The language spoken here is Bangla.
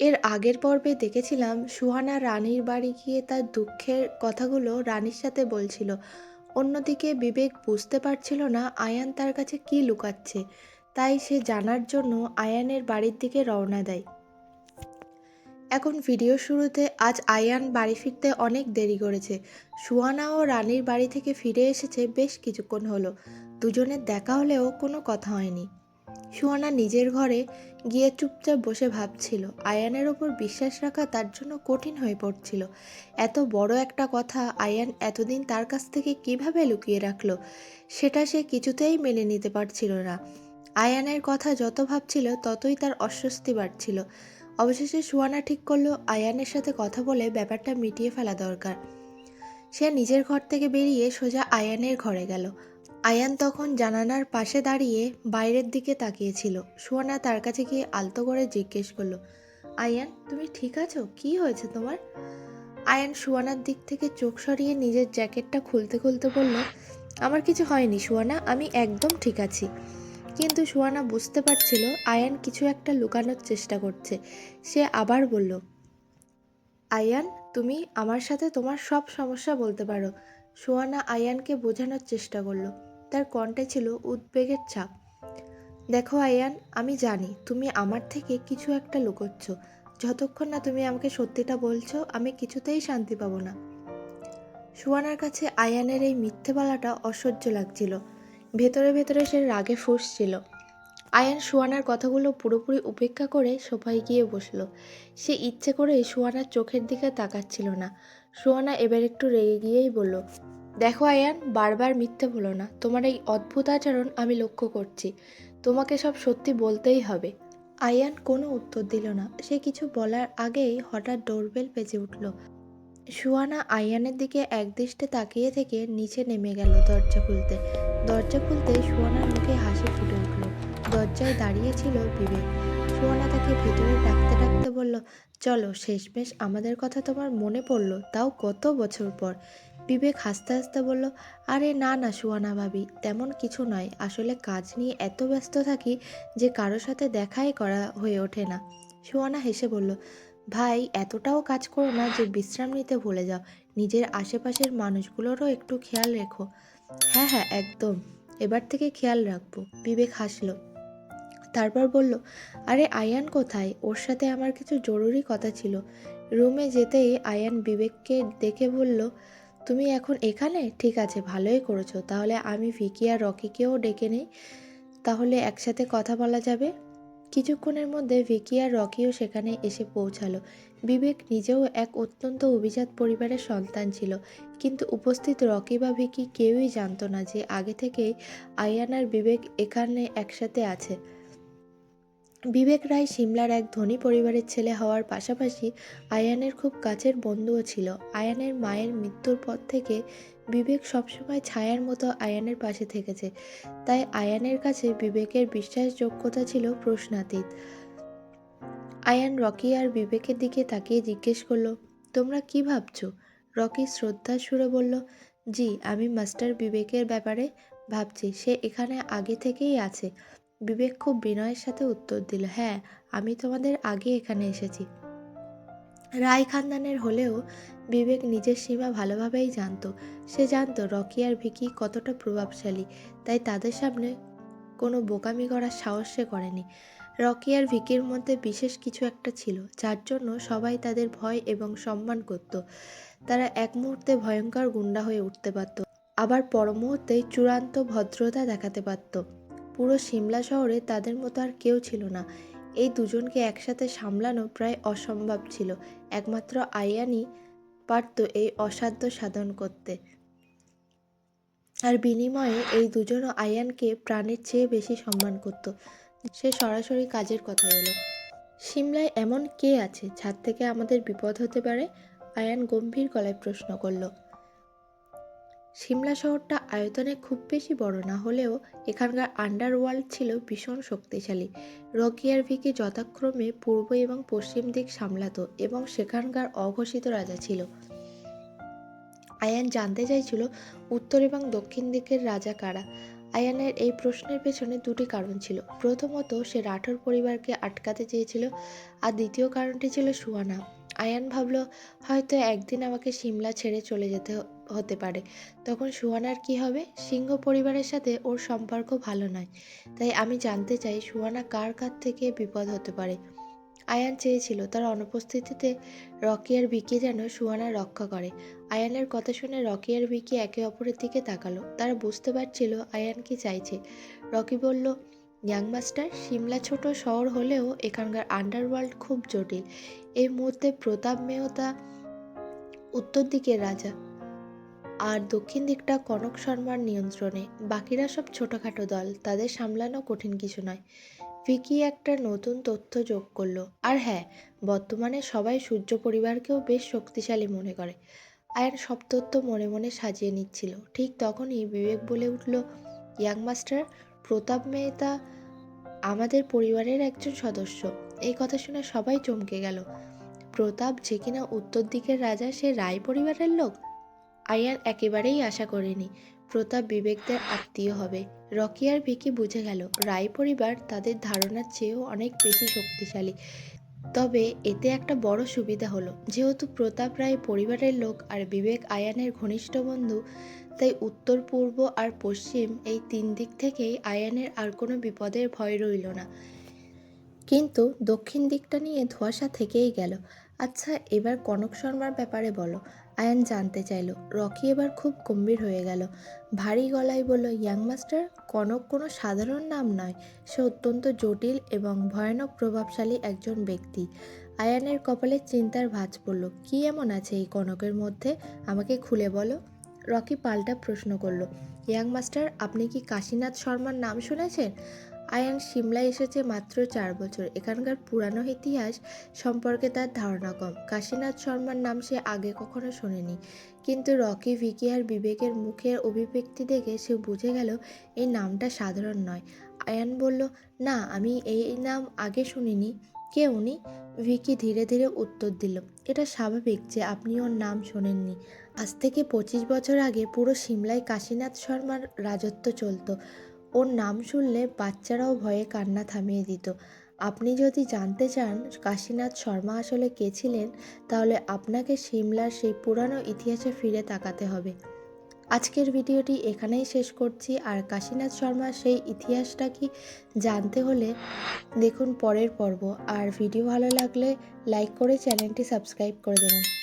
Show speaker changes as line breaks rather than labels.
এর আগের পর্বে দেখেছিলাম সুহানা রানীর বাড়ি গিয়ে তার দুঃখের কথাগুলো রানীর সাথে বলছিল। অন্যদিকে বিবেক বুঝতে পারছিল না আয়ান তার কাছে কী লুকাচ্ছে। তাই সে জানার জন্য আয়ানের বাড়ির দিকে রওনা দেয়। এখন ভিডিও শুরুতে আজ আয়ান বাড়ি ফিরতে অনেক দেরি করেছে। সুহানা ও রানীর বাড়ি থেকে ফিরে এসেছে বেশ কিছুক্ষণ হলো। দুজনের দেখা হলেও কোনো কথা হয়নি। সুহানা নিজের ঘরে গিয়ে চুপচাপ বসে ভাবছিল। আয়ানের ওপর বিশ্বাস রাখা তার জন্য কঠিন হয়ে পড়ছিল। এত বড় একটা কথা আয়ান এতদিন তার কাছ থেকে কীভাবে লুকিয়ে রাখল, সেটা সে কিছুতেই মেনে নিতে পারছিল না। আয়ানের কথা যত ভাবছিল, ততই তার অস্বস্তি বাড়ছিল। অবশেষে সুহানা ঠিক করল আয়ানের সাথে কথা বলে ব্যাপারটা মিটিয়ে ফেলা দরকার। সে নিজের ঘর থেকে বেরিয়ে সোজা আয়ানের ঘরে গেল। আয়ান তখন জানালার পাশে দাঁড়িয়ে বাইরের দিকে তাকিয়েছিল। সুহানা তার কাছে গিয়ে আলতো করে জিজ্ঞেস করল, আয়ান, তুমি ঠিক আছো? কি হয়েছে তোমার? আয়ান সুহানার দিক থেকে চোখ সরিয়ে নিজের জ্যাকেটটা খুলতে খুলতে বলল, আমার কিছু হয়নি সুহানা আমি একদম ঠিক আছি। কিন্তু সুহানা বুঝতে পারছিল আয়ান কিছু একটা লুকানোর চেষ্টা করছে। সে আবার বলল, আয়ান, তুমি আমার সাথে তোমার সব সমস্যা বলতে পারো। সুহানা আয়ানকে বোঝানোর চেষ্টা করল তার কণ্ঠে ছিল উদ্বেগের ছাপ। দেখো আয়ান, আমি জানি তুমি আমার থেকে কিছু একটা লুকোচ্ছ। যতক্ষণ না তুমি আমাকে সত্যিটা বলছো, আমি কিছুতেই শান্তি পাবো না। সুয়ানার কাছে আয়ানের এই মিথ্যে বলাটা অসহ্য লাগছিল। ভেতরে ভেতরে সে রাগে ফুসছিল। আয়ান সুয়ানার কথাগুলো পুরোপুরি উপেক্ষা করে সোফায় গিয়ে বসল। সে ইচ্ছে করে সুয়ানার চোখের দিকে তাকাচ্ছিল না। সুয়ানা এবার একটু রেগে গিয়েই বলল দেখো আয়ান, বারবার মিথ্যে বলো না। তোমার এই অদ্ভুত আচরণ আমি লক্ষ্য করছি। তোমাকে সব সত্যি বলতেই হবে। আয়ান কোনো উত্তর দিল না। সে কিছু বলার আগেই হঠাৎ ডোরবেল বেজে উঠল। সুয়ানা আয়ানের দিকে একদৃষ্টে তাকিয়ে থেকে নিচে নেমে গেল দরজা খুলতে। দরজা খুলতে সুয়ানার মুখে হাসি ফুটে উঠল। দরজায় দাঁড়িয়েছিল বিবেক। সুয়ানা তাকে ভেতরে ডাকতে ডাকতে বলল, চলো, শেষমেশ আমাদের কথা তোমার মনে পড়ল। তাও কত বছর পর? বিবেক হাসতে হাসতে বলল, আরে না না সুয়ানা ভাবি, তেমন কিছু নয়। আসলে কাজ নিয়ে এত ব্যস্ত থাকি যে কারোর সাথে দেখাই করা হয়ে ওঠে না। সুয়ানা হেসে বলল, ভাই, এতটাও কাজ করো না যে বিশ্রাম নিতে ভুলে যাও। নিজের আশেপাশের মানুষগুলোরও একটু খেয়াল রেখো। হ্যাঁ হ্যাঁ একদম। এবার থেকে খেয়াল রাখব। বিবেক হাসলো। তারপর বলল, আরে আয়ান কোথায়? ওর সাথে আমার কিছু জরুরি কথা ছিল। রুমে যেতেই আয়ান বিবেককে দেখে বলল তুমি এখন এখানে? ঠিক আছে, ভালোই করেছ। তাহলে আমি ভিকি আর রকিকেও ডেকে নেই। তাহলে একসাথে কথা বলা যাবে? কিছুক্ষণের মধ্যে ভিকি আর রকিও সেখানে এসে পৌঁছালো। বিবেক নিজেও এক অত্যন্ত অভিজাত পরিবারের সন্তান ছিল। কিন্তু উপস্থিত রকি বা ভিকি কেউই জানতো না যে আগে থেকেই আয়ান আর বিবেক এখানে একসাথে আছে। বিবেক রায় সিমলার এক ধনী পরিবারের ছেলে হওয়ার পাশাপাশি আয়ানের খুব কাছের বন্ধুও ছিল। আয়ানের মায়ের মৃত্যুর পর থেকে বিবেক সবসময় ছায়ার মতো আয়ানের পাশে থেকেছে। তাই আয়ানের কাছে বিবেকের বিশ্বাসযোগ্যতা ছিল প্রশ্নাতীত। আয়ান রকি আর বিবেকের দিকে তাকিয়ে জিজ্ঞেস করল, তোমরা কি ভাবছ? রকি শ্রদ্ধার সুরে বলল, জি, আমি মাস্টার বিবেকের ব্যাপারে ভাবছি। সে এখানে আগে থেকেই আছে। বিবেক খুব বিনয়ের সাথে উত্তর দিল হ্যাঁ আমি তোমাদের আগে এখানে এসেছি। রায় খানদানের হলেও বিবেক নিজের সীমা ভালোভাবেই জানতো। সে জানতো রকি আর ভিকি কতটা প্রভাবশালী, তাই তাদের সামনে কোনো বোকামি করার সাহস সে করেনি। রকি আর ভিকির মধ্যে বিশেষ কিছু একটা ছিল, যার জন্য সবাই তাদের ভয় এবং সম্মান করত। তারা এক মুহূর্তে ভয়ঙ্কর গুন্ডা হয়ে উঠতে পারত, আবার পর মুহূর্তে চূড়ান্ত ভদ্রতা দেখাতে পারত। পুরো সিমলা শহরে তাদের মতো আর কেউ ছিল না। এই দুজনকে একসাথে সামলানো প্রায় অসম্ভব ছিল। একমাত্র আয়ানই পারত এই অসাধ্য সাধন করতে। আর বিনিময়ে এই দুজনও আয়ানকে প্রাণের চেয়ে বেশি সম্মান করত। সে সরাসরি কাজের কথা এলো। সিমলায় এমন কে আছে? ছাদ থেকে আমাদের বিপদ হতে পারে? আয়ান গম্ভীর গলায় প্রশ্ন করল। সিমলা শহরটা আয়তনে খুব বেশি বড় না হলেও এখানকার আন্ডারওয়ার্ল্ড ছিল ভীষণ শক্তিশালী। রকি আর ভিকি যথাক্রমে পূর্ব এবং পশ্চিম দিক সামলাতো এবং সেখানকার অঘোষিত রাজা ছিল। আয়ান জানতে চাইছিল উত্তর এবং দক্ষিণ দিকের রাজা কারা। আয়ানের এই প্রশ্নের পেছনে দুটি কারণ ছিল। প্রথমত, সে রাঠোর পরিবারকে আটকাতে চেয়েছিল আর দ্বিতীয় কারণটি ছিল সুহানা আয়ান ভাবলো, হয়তো একদিন আমাকে সিমলা ছেড়ে চলে যেতে হতে পারে। তখন সুহানার কি হবে? সিংহ পরিবারের সাথে ওর সম্পর্ক ভালো নয়। তাই আমি জানতে চাই সুহানা কার কাছ থেকে বিপদ হতে পারে। আয়ান চেয়েছিল তার অনুপস্থিতিতে রকি আর ভিকি যেন সুহানা রক্ষা করে। আয়ানের কথা শুনে রকি আর ভিকি একে অপরের দিকে তাকালো। তারা বুঝতে পারছিল আয়ান কি চাইছে। রকি বলল ইয়াং মাস্টার সিমলা ছোট শহর হলেও এখানকার আন্ডারওয়ার্ল্ড খুব জটিল। এই মুহূর্তে প্রতাপ মেহতা উত্তর দিকের রাজা। আর দক্ষিণ দিকটা কনক শর্মার নিয়ন্ত্রণে। বাকিরা সব ছোটোখাটো দল, তাদের সামলানো কঠিন কিছু নয়। ভিকি একটা নতুন তথ্য যোগ করল। আর হ্যাঁ বর্তমানে সবাই সূর্য পরিবারকেও বেশ শক্তিশালী মনে করে। আয়ান সব তথ্য মনে মনে সাজিয়ে নিচ্ছিল। ঠিক তখনই বিবেক বলে উঠল, ইয়াং মাস্টার, প্রতাপ মেহতা আমাদের পরিবারের একজন সদস্য। এই কথা শুনে সবাই চমকে গেল। প্রতাপ যে কিনা উত্তর দিকের রাজা, সে রায় পরিবারের লোক? আয়ান একেবারেই আশা করেনি। প্রতাপ বিবেকদের আত্মীয় হবে। রকি আর ভিকি বুঝে গেল রায় পরিবার তাদের ধারণার চেয়েও অনেক বেশি শক্তিশালী। তবে এতে একটা বড় সুবিধা হলো, যেহেতু প্রতাপ রায় পরিবারের লোক আর বিবেক আয়ানের ঘনিষ্ঠ বন্ধু, তাই উত্তর, পূর্ব আর পশ্চিম এই তিন দিক থেকেই আয়ানের আর কোনো বিপদের ভয় রইল না। কিন্তু দক্ষিণ দিকটা নিয়ে ধোঁয়াশা থেকেই গেল। আচ্ছা এবার কনক শর্মার ব্যাপারে বলো। আয়ান জানতে চাইলো, রকি এবার খুব গম্ভীর হয়ে গেল। ভারী গলায় বলল, ইয়াং মাস্টার, কনক কোনো সাধারণ নাম নয়। সে অত্যন্ত জটিল এবং ভয়ানক প্রভাবশালী একজন ব্যক্তি। আয়ানের কপালে চিন্তার ভাঁজ পড়ল, কি এমন আছে এই কনকের মধ্যে? আমাকে খুলে বলো। রকি পাল্টা প্রশ্ন করল, ইয়াং মাস্টার, আপনি কি কাশীনাথ শর্মার নাম শুনেছেন? আয়ান সিমলায় এসেছে মাত্র চার বছর। এখানকার পুরানো ইতিহাস সম্পর্কে তার ধারণা কম। কাশীনাথ শর্মার নাম সে আগে কখনো শোনেনি। কিন্তু রকি, ভিকি আর বিবেকের মুখের অভিব্যক্তি দেখে সে বুঝে গেল, এই নামটা সাধারণ নয়। আয়ান বলল, না, আমি এই নাম আগে শুনিনি। কে উনি? ভিকি ধীরে ধীরে উত্তর দিল, এটা স্বাভাবিক যে আপনি ওর নাম শোনেননি। আজ থেকে পঁচিশ বছর আগে পুরো সিমলায় কাশীনাথ শর্মার রাজত্ব চলতো। ওর নাম শুনলে বাচ্চারাও ভয়ে কান্না থামিয়ে দিত। আপনি যদি জানতে চান কাশীনাথ শর্মা আসলে কে ছিলেন, তাহলে আপনাকে সিমলার সেই পুরানো ইতিহাসে ফিরে তাকাতে হবে। আজকের ভিডিওটি এখানেই শেষ করছি। আর কাশীনাথ শর্মার সেই ইতিহাসটা কি জানতে হলে দেখুন পরের পর্ব। আর ভিডিও ভালো লাগলে লাইক করে চ্যানেলটি সাবস্ক্রাইব করে দেবেন।